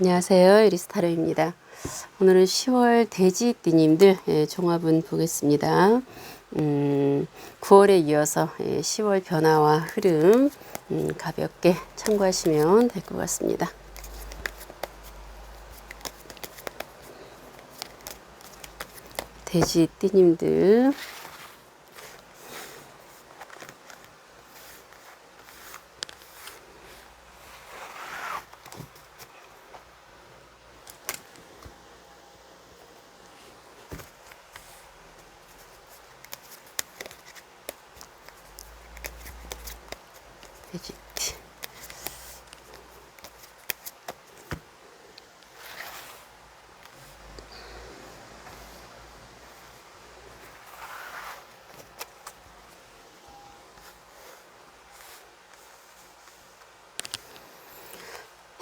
안녕하세요. 이리스타로입니다. 오늘은 10월 돼지띠님들 예, 종합은 보겠습니다. 음, 9월에 이어서 예, 10월 변화와 흐름 음, 가볍게 참고하시면 될 것 같습니다. 돼지띠님들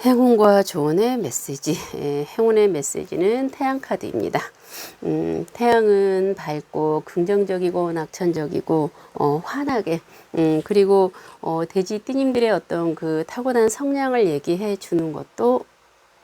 행운과 조언의 메시지. 예, 행운의 메시지는 태양 카드입니다. 음, 태양은 밝고 긍정적이고 낙천적이고 어, 환하게 음, 그리고 어, 돼지 띠님들의 어떤 그 타고난 성향을 얘기해 주는 것도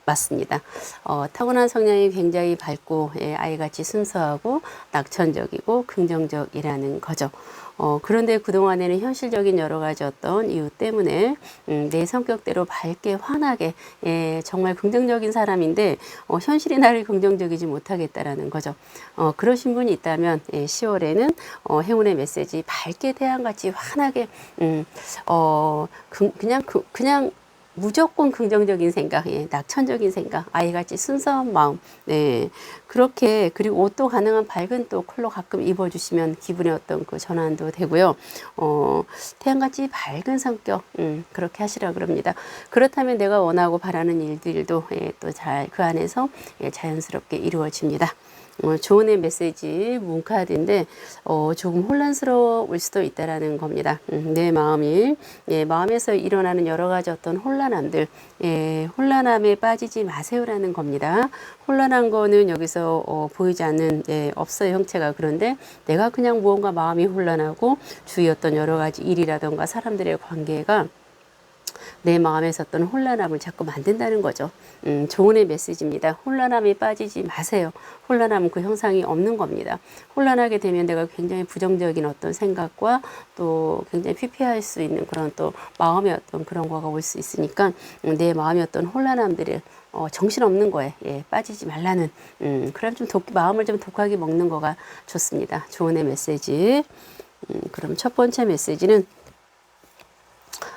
맞습니다. 어, 타고난 성향이 굉장히 밝고 예, 아이같이 순수하고 낙천적이고 긍정적이라는 거죠. 어, 그런데 그동안에는 현실적인 여러 가지 어떤 이유 때문에 음, 내 성격대로 밝게 환하게 예, 정말 긍정적인 사람인데 어, 현실이 나를 긍정적이지 못하겠다라는 거죠. 어, 그러신 분이 있다면 예, 10월에는 어, 행운의 메시지 밝게 태양같이 환하게 음, 어, 그, 그냥 그, 그냥 무조건 긍정적인 생각, 예, 낙천적인 생각, 아이같이 순수한 마음, 네 그렇게 그리고 옷도 가능한 밝은 또 컬러 가끔 입어주시면 기분의 어떤 그 전환도 되고요. 어, 태양같이 밝은 성격, 음, 그렇게 하시라 그럽니다. 그렇다면 내가 원하고 바라는 일들도 예, 또 잘 그 안에서 예, 자연스럽게 이루어집니다. 어, 조언의 메시지 문카드인데 어, 조금 혼란스러울 수도 있다라는 겁니다. 음, 내 마음이 예, 마음에서 일어나는 여러 가지 어떤 혼란함들 예, 혼란함에 빠지지 마세요라는 겁니다. 혼란한 거는 여기서 어, 보이지 않는 예, 없어요 형체가 그런데 내가 그냥 무언가 마음이 혼란하고 주위 어떤 여러 가지 일이라던가 사람들의 관계가 내 마음에서 어떤 혼란함을 자꾸 만든다는 거죠. 음, 조언의 메시지입니다. 혼란함에 빠지지 마세요. 혼란함은 그 형상이 없는 겁니다. 혼란하게 되면 내가 굉장히 부정적인 어떤 생각과 또 굉장히 피폐할 수 있는 그런 또 마음의 어떤 그런 거가 올 수 있으니까 음, 내 마음의 어떤 혼란함들을 어, 정신없는 거에 예, 빠지지 말라는 음, 그럼 좀 독, 마음을 좀 독하게 먹는 거가 좋습니다. 조언의 메시지. 음, 그럼 첫 번째 메시지는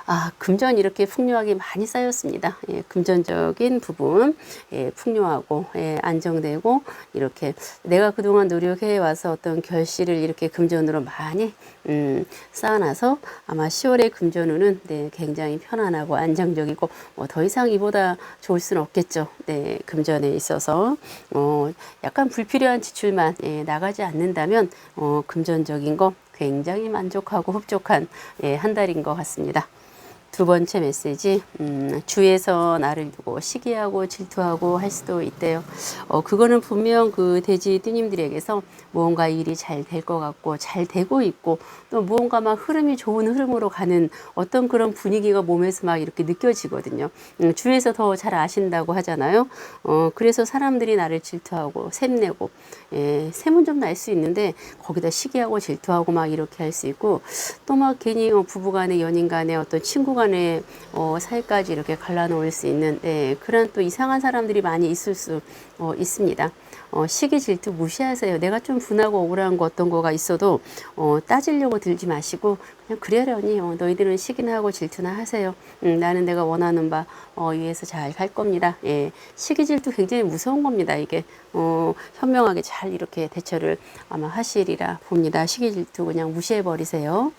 아, 금전 이렇게 풍요하게 많이 쌓였습니다. 예, 금전적인 부분, 예, 풍요하고, 예, 안정되고, 이렇게 내가 그동안 노력해 와서 어떤 결실을 이렇게 금전으로 많이, 음, 쌓아놔서 아마 10월의 금전운은, 네, 굉장히 편안하고 안정적이고, 뭐 더 이상 이보다 좋을 수는 없겠죠. 네, 금전에 있어서. 어, 약간 불필요한 지출만, 예, 나가지 않는다면, 어, 금전적인 거 굉장히 만족하고 흡족한, 예, 한 달인 것 같습니다. 두 번째 메시지, 음, 주에서 나를 두고 시기하고 질투하고 할 수도 있대요. 어, 그거는 분명 그 돼지 띠님들에게서 무언가 일이 잘 될 것 같고 잘 되고 있고 또 무언가 막 흐름이 좋은 흐름으로 가는 어떤 그런 분위기가 몸에서 막 이렇게 느껴지거든요. 음, 주에서 더 잘 아신다고 하잖아요. 어, 그래서 사람들이 나를 질투하고 샘내고, 예, 샘은 좀 날 수 있는데 거기다 시기하고 질투하고 막 이렇게 할 수 있고 또 막 괜히 어, 부부간의 연인 간의 어떤 친구 간의 어, 사이까지 이렇게 갈라놓을 수 있는 예, 그런 또 이상한 사람들이 많이 있을 수 어, 있습니다. 어, 시기 질투 무시하세요. 내가 좀 분하고 억울한 거 어떤 거가 있어도 어, 따지려고 들지 마시고 그냥 그러려니 어, 너희들은 시기나 하고 질투나 하세요. 음, 나는 내가 원하는 바 어, 위해서 잘 갈 겁니다. 예, 시기 질투 굉장히 무서운 겁니다. 이게 어, 현명하게 잘 이렇게 대처를 아마 하시리라 봅니다. 시기 질투 그냥 무시해 버리세요.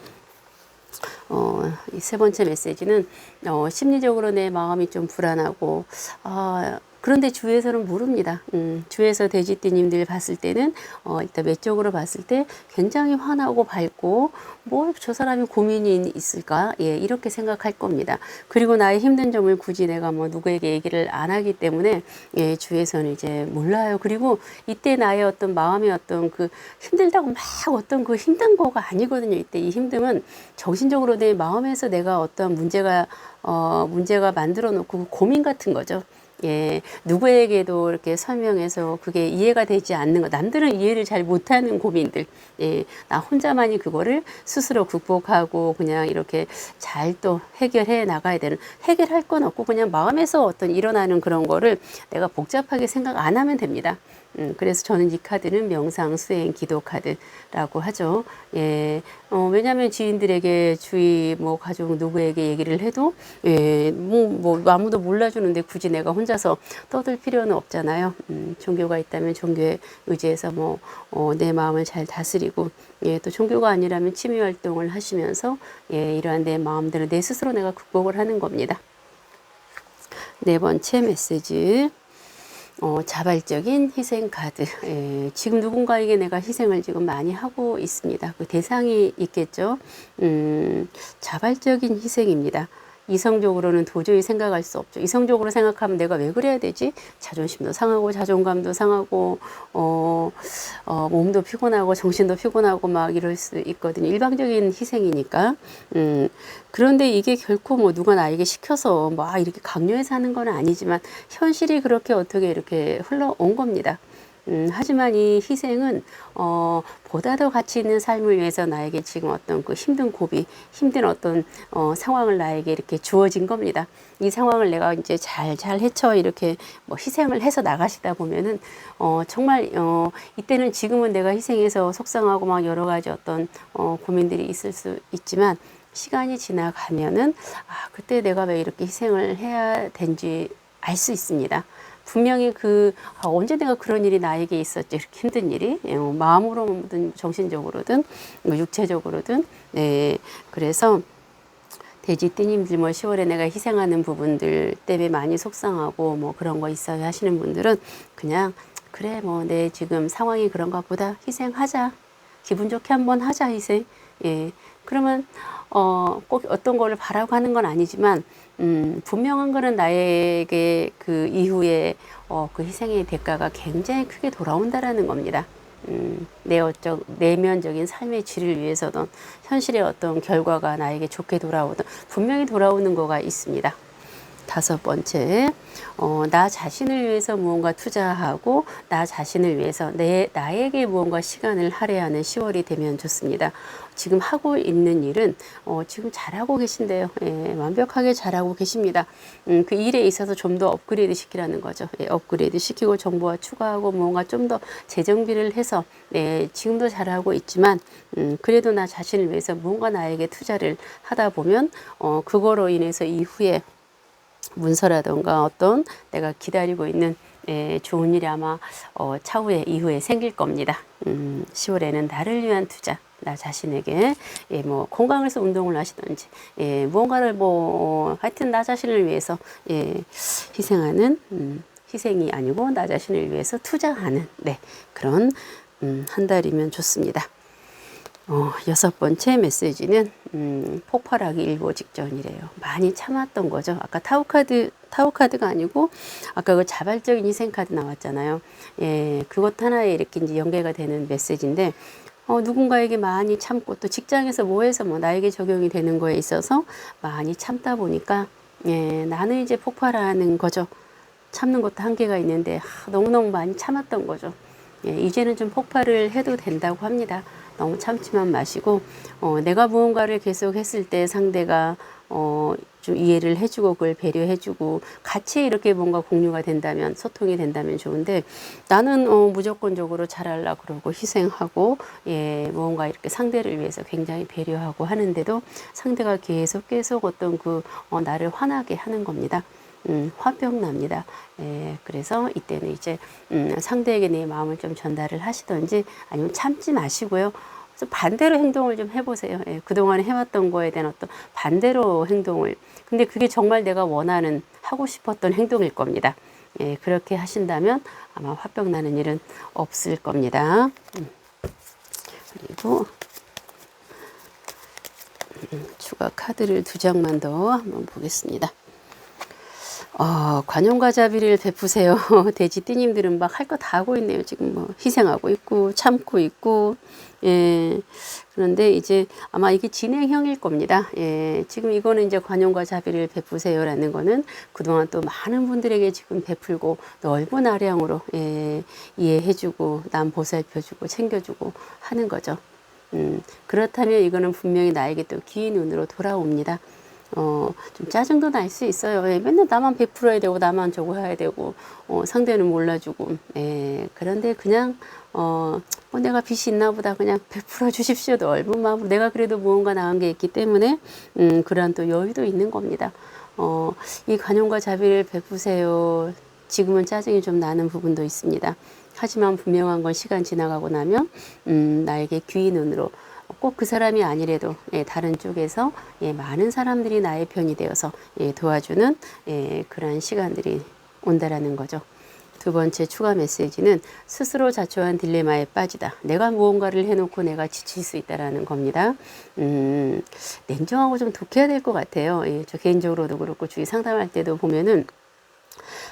어, 이세 번째 메시지는 어, 심리적으로 내 마음이 좀 불안하고 아, 그런데 주위에서는 모릅니다. 음, 주위에서 돼지띠님들 봤을 때는 어, 일단 외적으로 봤을 때 굉장히 환하고 밝고 뭐 저 사람이 고민이 있을까? 예, 이렇게 생각할 겁니다. 그리고 나의 힘든 점을 굳이 내가 뭐 누구에게 얘기를 안 하기 때문에 예, 주위에서는 이제 몰라요. 그리고 이때 나의 어떤 마음의 어떤 그 힘들다고 막 어떤 그 힘든 거가 아니거든요. 이때 이 힘듦은 정신적으로 내 마음에서 내가 어떤 문제가 어, 문제가 만들어 놓고 고민 같은 거죠. 예, 누구에게도 이렇게 설명해서 그게 이해가 되지 않는 것, 남들은 이해를 잘 못하는 고민들, 예, 나 혼자만이 그거를 스스로 극복하고 그냥 이렇게 잘 또 해결해 나가야 되는, 해결할 건 없고 그냥 마음에서 어떤 일어나는 그런 거를 내가 복잡하게 생각 안 하면 됩니다. 음, 그래서 저는 이 카드는 명상, 수행, 기도 카드라고 하죠. 예, 어, 왜냐하면 지인들에게 주위 뭐 가족 누구에게 얘기를 해도 예, 뭐, 뭐 아무도 몰라주는데 굳이 내가 혼자서 떠들 필요는 없잖아요. 음, 종교가 있다면 종교에 의지해서 뭐 어, 내 마음을 잘 다스리고 예, 또 종교가 아니라면 취미 활동을 하시면서 예, 이러한 내 마음들을 내 스스로 내가 극복을 하는 겁니다. 네 번째 메시지. 어, 자발적인 희생 카드. 예, 지금 누군가에게 내가 희생을 지금 많이 하고 있습니다. 그 대상이 있겠죠. 음, 자발적인 희생입니다. 이성적으로는 도저히 생각할 수 없죠. 이성적으로 생각하면 내가 왜 그래야 되지? 자존심도 상하고 자존감도 상하고 어, 어, 몸도 피곤하고 정신도 피곤하고 막 이럴 수 있거든요. 일방적인 희생이니까. 음, 그런데 이게 결코 뭐 누가 나에게 시켜서 막 이렇게 강요해서 하는 건 아니지만 현실이 그렇게 어떻게 이렇게 흘러온 겁니다. 음, 하지만 이 희생은 어, 보다 더 가치 있는 삶을 위해서 나에게 지금 어떤 그 힘든 고비, 힘든 어떤 어, 상황을 나에게 이렇게 주어진 겁니다. 이 상황을 내가 이제 잘 잘 헤쳐 이렇게 뭐 희생을 해서 나가시다 보면은 어, 정말 어, 이때는 지금은 내가 희생해서 속상하고 막 여러 가지 어떤 어, 고민들이 있을 수 있지만 시간이 지나가면은 아 그때 내가 왜 이렇게 희생을 해야 된지 알 수 있습니다. 분명히 그 아, 언제 내가 그런 일이 나에게 있었지 이렇게 힘든 일이 예, 뭐 마음으로든 정신적으로든 뭐 육체적으로든 네. 그래서 돼지 띠님들 뭐 10월에 내가 희생하는 부분들 때문에 많이 속상하고 뭐 그런 거 있어요 하시는 분들은 그냥 그래 뭐 내 지금 상황이 그런가 보다 희생하자. 기분 좋게 한번 하자 희생 예 그러면 어, 꼭 어떤 거를 바라고 하는 건 아니지만, 음, 분명한 거는 나에게 그 이후에, 어, 그 희생의 대가가 굉장히 크게 돌아온다라는 겁니다. 음, 내 어적, 내면적인 삶의 질을 위해서든, 현실의 어떤 결과가 나에게 좋게 돌아오든, 분명히 돌아오는 거가 있습니다. 다섯 번째, 어, 나 자신을 위해서 무언가 투자하고 나 자신을 위해서 내 나에게 무언가 시간을 할애하는 10월이 되면 좋습니다. 지금 하고 있는 일은 어, 지금 잘하고 계신데요. 예, 완벽하게 잘하고 계십니다. 음, 그 일에 있어서 좀 더 업그레이드 시키라는 거죠. 예, 업그레이드 시키고 정보와 추가하고 뭔가 좀 더 재정비를 해서 예, 지금도 잘하고 있지만 음, 그래도 나 자신을 위해서 뭔가 나에게 투자를 하다 보면 어, 그거로 인해서 이후에 문서라던가 어떤 내가 기다리고 있는 예, 좋은 일이 아마 어, 차후에 이후에 생길 겁니다. 음, 10월에는 나를 위한 투자, 나 자신에게 예, 뭐 건강해서 운동을 하시든지 예, 무언가를 뭐 어, 하여튼 나 자신을 위해서 예, 희생하는 음, 희생이 아니고 나 자신을 위해서 투자하는 네, 그런 음, 한 달이면 좋습니다. 어, 여섯 번째 메시지는 음, 폭발하기 일보 직전이래요. 많이 참았던 거죠. 아까 타우 카드 타우 카드가 아니고 아까 그 자발적인 희생 카드 나왔잖아요. 예, 그것 하나에 이렇게 이제 연계가 되는 메시지인데 어, 누군가에게 많이 참고 또 직장에서 뭐해서 뭐 나에게 적용이 되는 거에 있어서 많이 참다 보니까 예, 나는 이제 폭발하는 거죠. 참는 것도 한계가 있는데 하, 너무너무 많이 참았던 거죠. 예, 이제는 좀 폭발을 해도 된다고 합니다. 너무 참지만 마시고 어, 내가 무언가를 계속 했을 때 상대가 어, 좀 이해를 해주고 그걸 배려해주고 같이 이렇게 뭔가 공유가 된다면 소통이 된다면 좋은데 나는 어, 무조건적으로 잘하려 그러고 희생하고 예 무언가 이렇게 상대를 위해서 굉장히 배려하고 하는데도 상대가 계속 계속 어떤 그 어, 나를 화나게 하는 겁니다. 음, 화병 납니다. 예, 그래서 이때는 이제 음, 상대에게 내 마음을 좀 전달을 하시던지 아니면 참지 마시고요. 좀 반대로 행동을 좀 해보세요. 예, 그동안 해왔던 거에 대한 어떤 반대로 행동을. 근데 그게 정말 내가 원하는 하고 싶었던 행동일 겁니다. 예, 그렇게 하신다면 아마 화병 나는 일은 없을 겁니다. 음. 그리고 음, 추가 카드를 두 장만 더 한번 보겠습니다. 어, 관용과 자비를 베푸세요. 돼지 띠님들은 막 할 거 다 하고 있네요. 지금 뭐 희생하고 있고 참고 있고 예. 그런데 이제 아마 이게 진행형일 겁니다. 예. 지금 이거는 이제 관용과 자비를 베푸세요라는 거는 그동안 또 많은 분들에게 지금 베풀고 넓은 아량으로 예, 이해해주고 남 보살펴주고 챙겨주고 하는 거죠. 음, 그렇다면 이거는 분명히 나에게 또 기인 운으로 돌아옵니다. 어, 좀 짜증도 날 수 있어요. 예, 맨날 나만 베풀어야 되고, 나만 저거 해야 되고, 어, 상대는 몰라주고, 예, 그런데 그냥, 어, 뭐 내가 빚이 있나 보다 그냥 베풀어 주십시오. 넓은 마음으로. 내가 그래도 무언가 나은 게 있기 때문에, 음, 그러한 또 여유도 있는 겁니다. 어, 이 관용과 자비를 베푸세요. 지금은 짜증이 좀 나는 부분도 있습니다. 하지만 분명한 건 시간 지나가고 나면, 음, 나에게 귀인 눈으로 꼭 그 사람이 아니래도 예, 다른 쪽에서 예, 많은 사람들이 나의 편이 되어서 예, 도와주는 예, 그러한 시간들이 온다라는 거죠. 두 번째 추가 메시지는 스스로 자초한 딜레마에 빠지다. 내가 무언가를 해놓고 내가 지칠 수 있다라는 겁니다. 음, 냉정하고 좀 독해야 될 것 같아요. 예, 저 개인적으로도 그렇고 주위 상담할 때도 보면은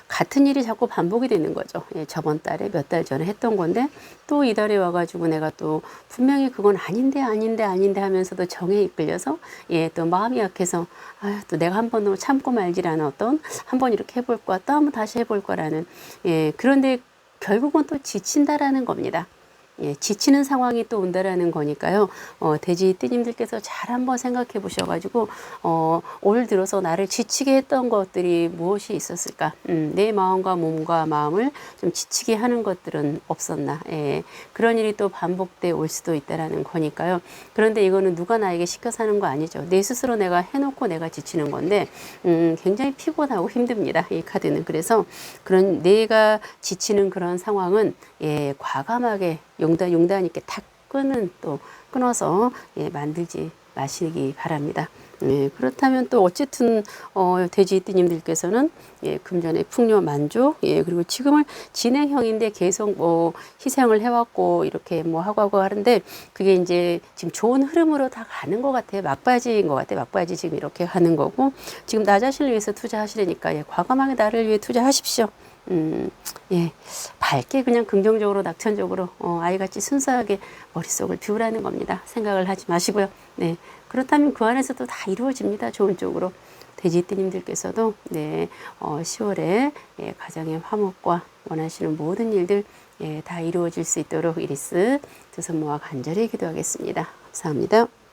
같은 일이 자꾸 반복이 되는 거죠. 예, 저번 달에 몇 달 전에 했던 건데 또 이달에 와가지고 내가 또 분명히 그건 아닌데 아닌데 아닌데 하면서도 정에 이끌려서 예, 또 마음이 약해서 아유, 또 내가 한 번도 참고 말지라는 어떤 한 번 이렇게 해볼 거야 또 한 번 다시 해볼 거라는 예, 그런데 결국은 또 지친다라는 겁니다. 예, 지치는 상황이 또 온다라는 거니까요. 어, 돼지 띠님들께서 잘 한번 생각해 보셔가지고 어, 올 들어서 나를 지치게 했던 것들이 무엇이 있었을까? 음, 내 마음과 몸과 마음을 좀 지치게 하는 것들은 없었나? 예, 그런 일이 또 반복돼 올 수도 있다라는 거니까요. 그런데 이거는 누가 나에게 시켜서 하는 거 아니죠. 내 스스로 내가 해놓고 내가 지치는 건데 음, 굉장히 피곤하고 힘듭니다. 이 카드는 그래서 그런 내가 지치는 그런 상황은 예, 과감하게 용단, 용단 있게 탁 끄는 또 끊어서 예, 만들지 마시기 바랍니다. 예, 그렇다면 또 어쨌든 어, 돼지띠님들께서는 예, 금전의 풍요 만족, 예, 그리고 지금은 진행형인데 계속 뭐 희생을 해왔고 이렇게 뭐 하고 하고 하는데 그게 이제 지금 좋은 흐름으로 다 가는 것 같아요. 막바지인 것 같아요. 막바지 지금 이렇게 하는 거고 지금 나 자신을 위해서 투자하시려니까 예, 과감하게 나를 위해 투자하십시오. 음, 예, 밝게 그냥 긍정적으로 낙천적으로 어, 아이같이 순수하게 머릿속을 비우라는 겁니다. 생각을 하지 마시고요. 네, 그렇다면 그 안에서도 다 이루어집니다. 좋은 쪽으로. 돼지띠님들께서도 네, 어, 10월에 예, 가정의 화목과 원하시는 모든 일들 예, 다 이루어질 수 있도록 이리스 두 손 모아 간절히 기도하겠습니다. 감사합니다.